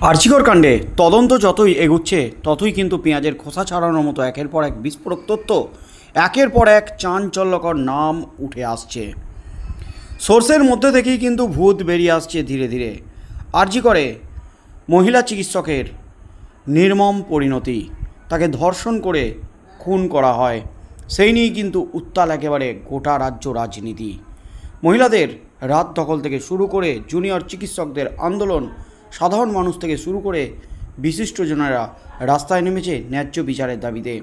আর্চিকর কাণ্ডে তদন্ত যতই এগুচ্ছে, ততই কিন্তু পেঁয়াজের খোসা ছাড়ানোর মতো একের পর এক বিস্ফোরক তথ্য, একের পর এক চাঞ্চল্যকর নাম উঠে আসছে। সোর্সের মধ্যে থেকেই কিন্তু ভূত বেরিয়ে আসছে ধীরে ধীরে। আর্জি করে মহিলা চিকিৎসকের নির্মম পরিণতি, তাকে ধর্ষণ করে খুন করা হয়। সেই নিয়েই কিন্তু উত্তাল একেবারে গোটা রাজ্য রাজনীতি। মহিলাদের রাত দখল থেকে শুরু করে জুনিয়র চিকিৎসকদের আন্দোলন সাধারণ মানুষ থেকে শুরু করে বিশিষ্টজনেরা রাস্তায় নেমেছে ন্যায্য বিচারের দাবিতে।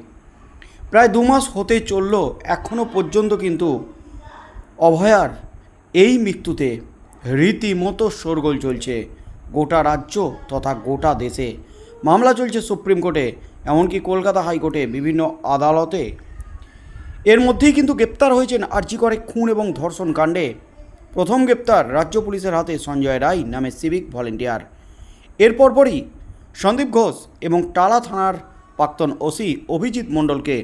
প্রায় দু মাস হতে চলল এখনও পর্যন্ত কিন্তু অভয়ার এই মৃত্যুতে রীতিমতো শোরগোল চলছে গোটা রাজ্য তথা গোটা দেশে। মামলা চলছে সুপ্রিম কোর্টে, এমনকি কলকাতা হাইকোর্টে বিভিন্ন আদালতে। এর মধ্যেই কিন্তু গ্রেপ্তার হয়েছেন আর্জি করে খুন এবং ধর্ষণ কাণ্ডে। প্রথম গ্রেপ্তার রাজ্য পুলিশের হাতে সঞ্জয় রায় নামে সিভিক ভলেন্টিয়ার। এর পরপরই সন্দীপ ঘোষ এবং টালা থানার প্রাক্তন ওসি অভিজিৎ মণ্ডলকে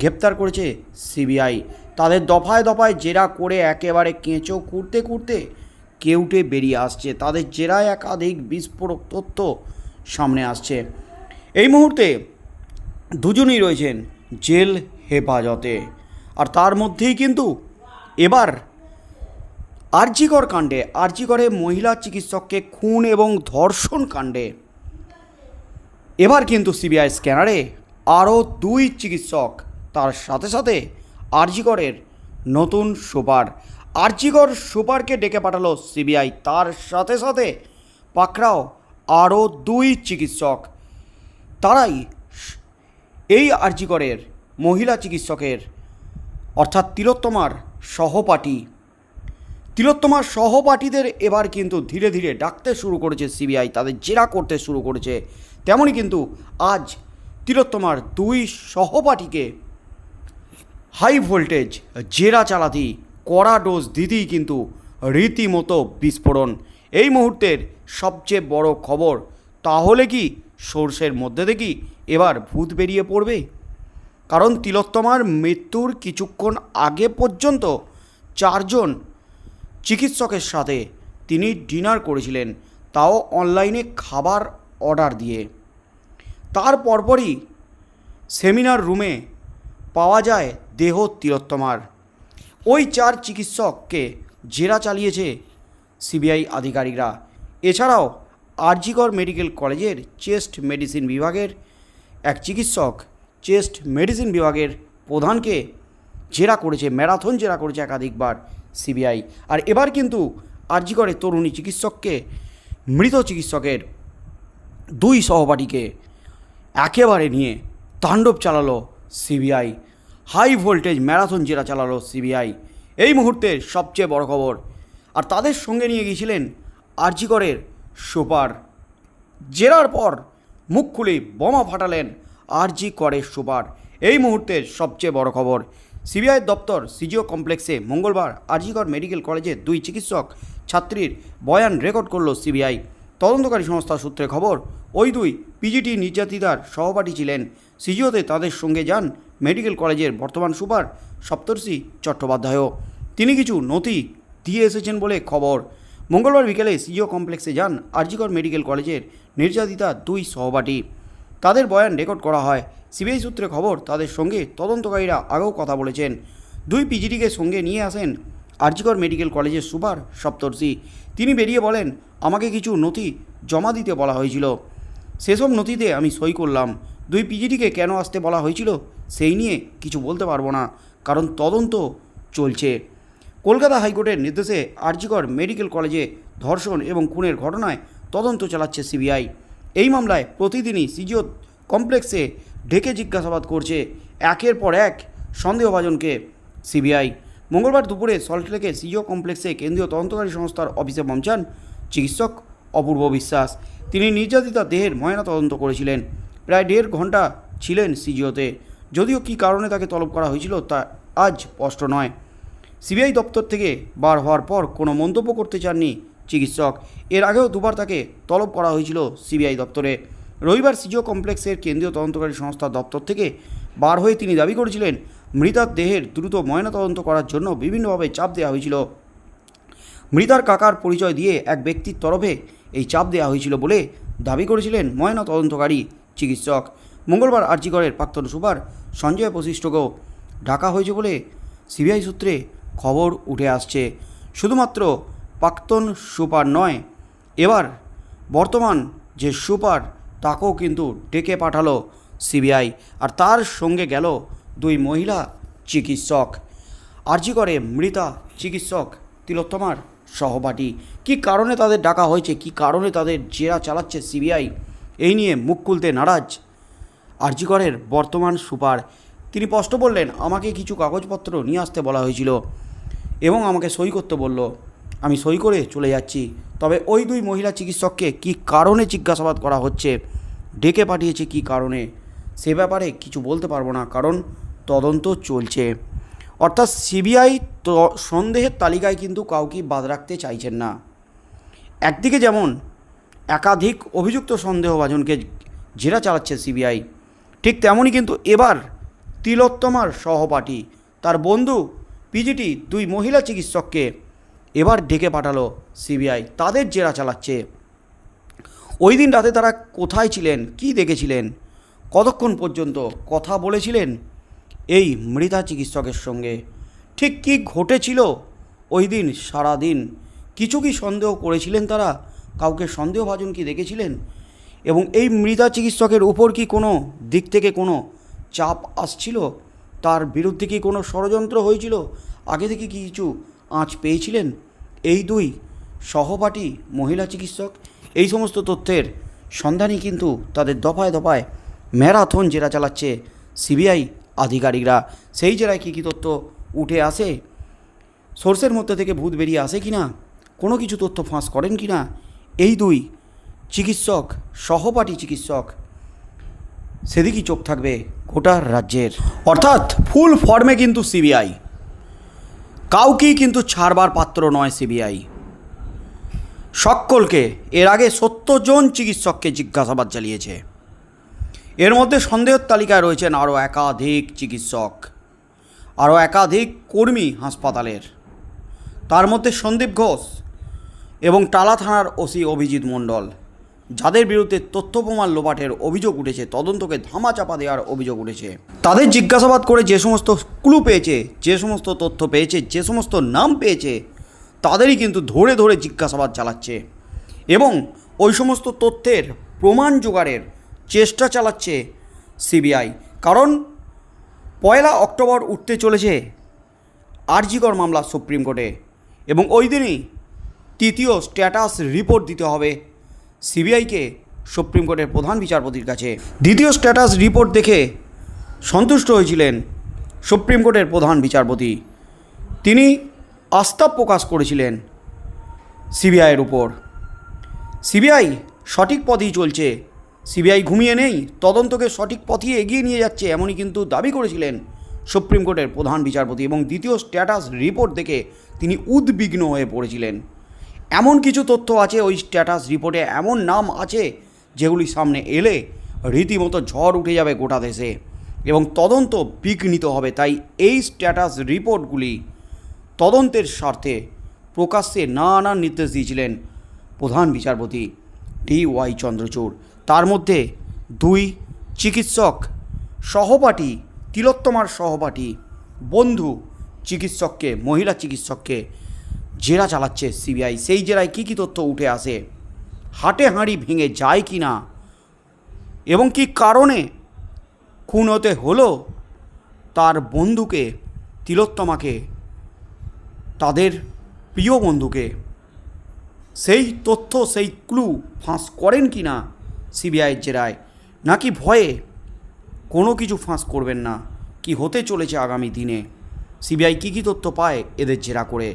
গ্রেপ্তার করেছে সিবিআই। তাদের দফায় দফায় জেরা করে একেবারে কেঁচো কুড়তে কুড়তে কেউটে বেরিয়ে আসছে। তাদের জেরায় একাধিক বিস্ফোরক তথ্য সামনে আসছে। এই মুহূর্তে দুজনই রয়েছেন জেল হেফাজতে। আর তার মধ্যেই কিন্তু এবার আরজিকর কাণ্ডে, আরজিকরে মহিলা চিকিৎসককে খুন এবং ধর্ষণ কাণ্ডে। এবার কিন্তু সিবিআই স্ক্যানারে আরও দুই চিকিৎসক, তার সাথে সাথে আরজিকরের নতুন সুপার। আরজিকর সুপারকে ডেকে পাঠালো সিবিআই, তার সাথে সাথে পাকড়াও আরও দুই চিকিৎসক। তারাই এই আরজিকরের মহিলা চিকিৎসকের, অর্থাৎ তিলোত্তমার সহপাঠী। তিলোত্তমার সহপাঠীদের এবার কিন্তু ধীরে ধীরে ডাকতে শুরু করেছে সিবিআই, তাদের জেরা করতে শুরু করেছে। তেমনই কিন্তু আজ তিলোত্তমার দুই সহপাঠীকে হাই ভোল্টেজ, জেরা চালাতেই কড়া ডোজ দিতেই কিন্তু রীতিমতো বিস্ফোরণ। এই মুহূর্তের সবচেয়ে বড় খবর, তাহলে কি সোর্সের মধ্যে দেখি এবার ভূত বেরিয়ে পড়বে? কারণ তিলোত্তমার মৃত্যুর কিছুক্ষণ আগে পর্যন্ত চারজন চিকিৎসকের সাথে তিনি ডিনার করেছিলেন, তাও অনলাইনে খাবার অর্ডার দিয়ে। তার পরপরই সেমিনার রুমে পাওয়া যায় দেহ তিলোত্তমার। ওই চার চিকিৎসককে জেরা চালিয়েছে সিবিআই আধিকারিকরা। এছাড়াও আরজিকর মেডিকেল কলেজের চেস্ট মেডিসিন বিভাগের এক চিকিৎসক চেস্ট মেডিসিন বিভাগের প্রধানকে জেরা করেছে, ম্যারাথন জেরা করেছে একাধিকবার। সিবিআই। আর এবার কিন্তু আর্জি করে তরুণী চিকিৎসককে, মৃত চিকিৎসকের দুই সহপাঠীকে একেবারে নিয়ে তাণ্ডব চালালো সিবিআই। হাই ভোল্টেজ ম্যারাথন জেরা চালালো সিবিআই। এই মুহূর্তের সবচেয়ে বড় খবর। আর তাদের সঙ্গে নিয়ে গিয়েছিলেন আরজিকরের সুপার। জেরার পর মুখ খুলে বোমা ফাটালেন আরজি করের সুপার। এই মুহূর্তের সবচেয়ে বড় খবর। সিবিআই দপ্তর সিজিও কমপ্লেক্সে মঙ্গলবার আরজিকর মেডিকেল কলেজের দুই চিকিৎসক ছাত্রীর বয়ান রেকর্ড করল সিবিআই। তদন্তকারী সংস্থা সূত্রে খবর, ওই দুই পিজিটি নির্যাতিতার সহপাঠী ছিলেন। সিজিওতে তাদের সঙ্গে যান মেডিকেল কলেজের বর্তমান সুপার সপ্তর্ষি চট্টোপাধ্যায়ও। তিনি কিছু নথি দিয়ে এসেছেন বলে খবর। মঙ্গলবার বিকেলে সিজিও কমপ্লেক্সে যান আরজিগড় মেডিকেল কলেজের নির্যাতিতা দুই সহপাঠী। তাদের বয়ান রেকর্ড করা হয়। সিবিআই সূত্রে খবর, তাদের সঙ্গে তদন্তকারীরা আগেও কথা বলেছেন। দুই পিজিটিকে সঙ্গে নিয়ে আসেন আরজিকর মেডিকেল কলেজের সুপার সপ্তর্ষি। তিনি বেরিয়ে বলেন, আমাকে কিছু নথি জমা দিতে বলা হয়েছিল। সেসব নথিতে আমি সই করলাম। দুই পিজিটিকে কেন আসতে বলা হয়েছিল সেই নিয়ে কিছু বলতে পারব না, কারণ তদন্ত চলছে। কলকাতা হাইকোর্টের নির্দেশে আরজিকর মেডিকেল কলেজে ধর্ষণ এবং খুনের ঘটনায় তদন্ত চালাচ্ছে সিবিআই। এই মামলায় প্রতিদিনই সিজিও কমপ্লেক্সে ঢেকে জিজ্ঞাসাবাদ করছে। একের পর এক সন্দেহভাজনকে সিবিআই। মঙ্গলবার দুপুরে সল্টলেকে সিজিও কমপ্লেক্সে কেন্দ্রীয় তদন্তকারী সংস্থার অফিসে পৌঁছান চিকিৎসক অপূর্ব বিশ্বাস। তিনি নির্যাতিতা দেহের ময়না তদন্ত করেছিলেন। প্রায় দেড় ঘণ্টা ছিলেন সিজিওতে। যদিও কী কারণে তাকে তলব করা হয়েছিল তা আজ স্পষ্ট নয়। সিবিআই দপ্তর থেকে বার হওয়ার পর কোনো মন্তব্য করতে চাননি চিকিৎসক। এর আগেও দুবার তাকে তলব করা হয়েছিল সিবিআই দপ্তরে। রবিবার সিজিও কমপ্লেক্সের কেন্দ্রীয় তদন্তকারী সংস্থা দপ্তর থেকে বার হয়ে তিনি দাবি করেছিলেন, মৃতার দেহের দ্রুত ময়নাতদন্ত করার জন্য বিভিন্নভাবে চাপ দেওয়া হয়েছিল। মৃতার কাকার পরিচয় দিয়ে এক ব্যক্তির তরফে এই চাপ দেওয়া হয়েছিল বলে দাবি করেছিলেন ময়না তদন্তকারী চিকিৎসক। মঙ্গলবার আর্জিকরের প্রাক্তন সুপার সঞ্জয় বশিষ্ঠকেও ডাকা হয়েছে বলে সিবিআই সূত্রে খবর উঠে আসছে। শুধুমাত্র প্রাক্তন সুপার নয়। এবার বর্তমান যে সুপার, তাকেও কিন্তু ডেকে পাঠালো সিবিআই। আর তার সঙ্গে গেল দুই মহিলা চিকিৎসক। আর্জি করে মৃতা চিকিৎসক তিলোত্তমার সহপাঠী। কি কারণে তাদের ডাকা হয়েছে, কি কারণে তাদের জেরা চালাচ্ছে সিবিআই, এই নিয়ে মুখ খুলতে নারাজ আরজিকরের বর্তমান সুপার। তিনি স্পষ্ট বললেন, আমাকে কিছু কাগজপত্র নিয়ে আসতে বলা হয়েছিল এবং আমাকে সই করতে বলল। আমি সই করে চলে যাচ্ছি। তবে ওই দুই মহিলা চিকিৎসককে কি কারণে জিজ্ঞাসাবাদ করা হচ্ছে? ডেকে পাঠিয়েছে কি কারণে? সে ব্যাপারে কিছু বলতে পারব না, কারণ তদন্ত চলছে। অর্থাৎ সিবিআই সন্দেহের তালিকায় কিন্তু কাউকে বাদ রাখতে চাইছেন না। একদিকে যেমন একাধিক অভিযুক্ত সন্দেহভাজনকে জেরা চালাচ্ছে সিবিআই, ঠিক তেমনই কিন্তু এবার তিলোত্তমার সহপাঠী, তার বন্ধু, পিজিটি দুই মহিলা চিকিৎসককে এবার ডেকে পাঠালো সিবিআই। তাদের জেরা চালাচ্ছে। ওই দিন রাতে তারা কোথায় ছিলেন? কি দেখেছিলেন? কতক্ষণ পর্যন্ত কথা বলেছিলেন এই মৃতা চিকিৎসকের সঙ্গে? ঠিক কি ঘটেছিল ওই দিন সারা দিন কিছু কি সন্দেহ করেছিলেন তারা? কাউকে সন্দেহভাজন কি দেখেছিলেন? এবং এই মৃতা চিকিৎসকের উপর কি কোনো দিক থেকে কোনো চাপ আসছিল? তার বিরুদ্ধে কি কোনো ষড়যন্ত্র হয়েছিল? আগে থেকে কি কিছু আঁচ পেয়েছিলেন? এই দুই সহপাঠী মহিলা চিকিৎসক, এই সমস্ত তথ্যের সন্ধানই কিন্তু তাদের দফায় দফায় ম্যারাথন জেরা চালাচ্ছে সিবিআই আধিকারিকরা। সেই জেরায় কী কী তথ্য উঠে আসে? সোর্সের মধ্যে থেকে ভূত বেরিয়ে আসে কি না কোনো কিছু তথ্য ফাঁস করেন কি না এই দুই চিকিৎসক, সহপাঠী চিকিৎসক, সেদিকেই চোখ থাকবে গোটা রাজ্যের। অর্থাৎ ফুল ফর্মে কিন্তু সিবিআই। কাউকেই কিন্তু ছাড়বার পাত্র নয় সিবিআই। সকলকে, এর আগে সত্তর জন চিকিৎসককে জিজ্ঞাসাবাদ চালিয়েছে এর মধ্যে সন্দেহের তালিকায় রয়েছেন আরও একাধিক চিকিৎসক, আরও একাধিক কর্মী হাসপাতালের। তার মধ্যে সন্দীপ ঘোষ এবং টালা থানার ওসি অভিজিৎ মণ্ডল। যাদের বিরুদ্ধে তথ্য প্রমাণ লোপাটের অভিযোগ উঠেছে, তদন্তকে ধামাচাপা দেওয়ার অভিযোগ উঠেছে। তাদের জিজ্ঞাসাবাদ করে যে সমস্ত ক্লু পেয়েছে, যে সমস্ত তথ্য পেয়েছে, যে সমস্ত নাম পেয়েছে, তাদেরই কিন্তু ধরে ধরে জিজ্ঞাসাবাদ চালাচ্ছে এবং ওই সমস্ত তথ্যের প্রমাণ জোগাড়ের চেষ্টা চালাচ্ছে সিবিআই। কারণ পয়লা অক্টোবর উঠতে চলেছে আরজিকর মামলা সুপ্রিম কোর্টে এবং ওই দিনই তৃতীয় স্ট্যাটাস রিপোর্ট দিতে হবে সিবিআইকে সুপ্রিম কোর্টের প্রধান বিচারপতির কাছে। দ্বিতীয় স্ট্যাটাস রিপোর্ট দেখে সন্তুষ্ট হয়েছিলেন সুপ্রিম কোর্টের প্রধান বিচারপতি। তিনি আস্থা প্রকাশ করেছিলেন সিবিআইয়ের উপর। সিবিআই সঠিক পথেই চলছে। সিবিআই ঘুমিয়ে নেই, তদন্তকে সঠিক পথে এগিয়ে নিয়ে যাচ্ছে এমনই কিন্তু দাবি করেছিলেন সুপ্রিম কোর্টের প্রধান বিচারপতি এবং দ্বিতীয় স্ট্যাটাস রিপোর্ট দেখে তিনি উদ্বিগ্ন হয়ে পড়েছিলেন। এমন কিছু তথ্য আছে, ওই স্ট্যাটাস রিপোর্টে এমন নাম আছে, যেগুলি সামনে এলে রীতিমতো ঝড় উঠে যাবে গোটা দেশে এবং তদন্ত বিঘ্নিত হবে। তাই এই স্ট্যাটাস রিপোর্টগুলি তদন্তের স্বার্থে প্রকাশ্যে না আনার নির্দেশ দিয়েছিলেন প্রধান বিচারপতি ডি ওয়াই চন্দ্রচূড়। তার মধ্যে দুই চিকিৎসক সহপাঠী, তিলোত্তমার সহপাঠী, বন্ধু চিকিৎসককে, মহিলা চিকিৎসককে জেরা চালাচ্ছে সিবিআই। সেই জেরায় কী কী তথ্য উঠে আসে? হাটে হাঁড়ি ভেঙে যায় কি না? এবং কি কারণে খুন হতে হলো? তার বন্ধুকে, তিলোত্তমাকে, তাদের প্রিয় বন্ধুকে। সেই তথ্য, সেই ক্লু ফাঁস করেন কি না সিবিআইয়ের জেরায়? নাকি ভয়ে কোনো কিছু ফাঁস করবেন না? কি হতে চলেছে আগামী দিনে? সিবিআই কী কী তথ্য পায় এদের জেরা করে?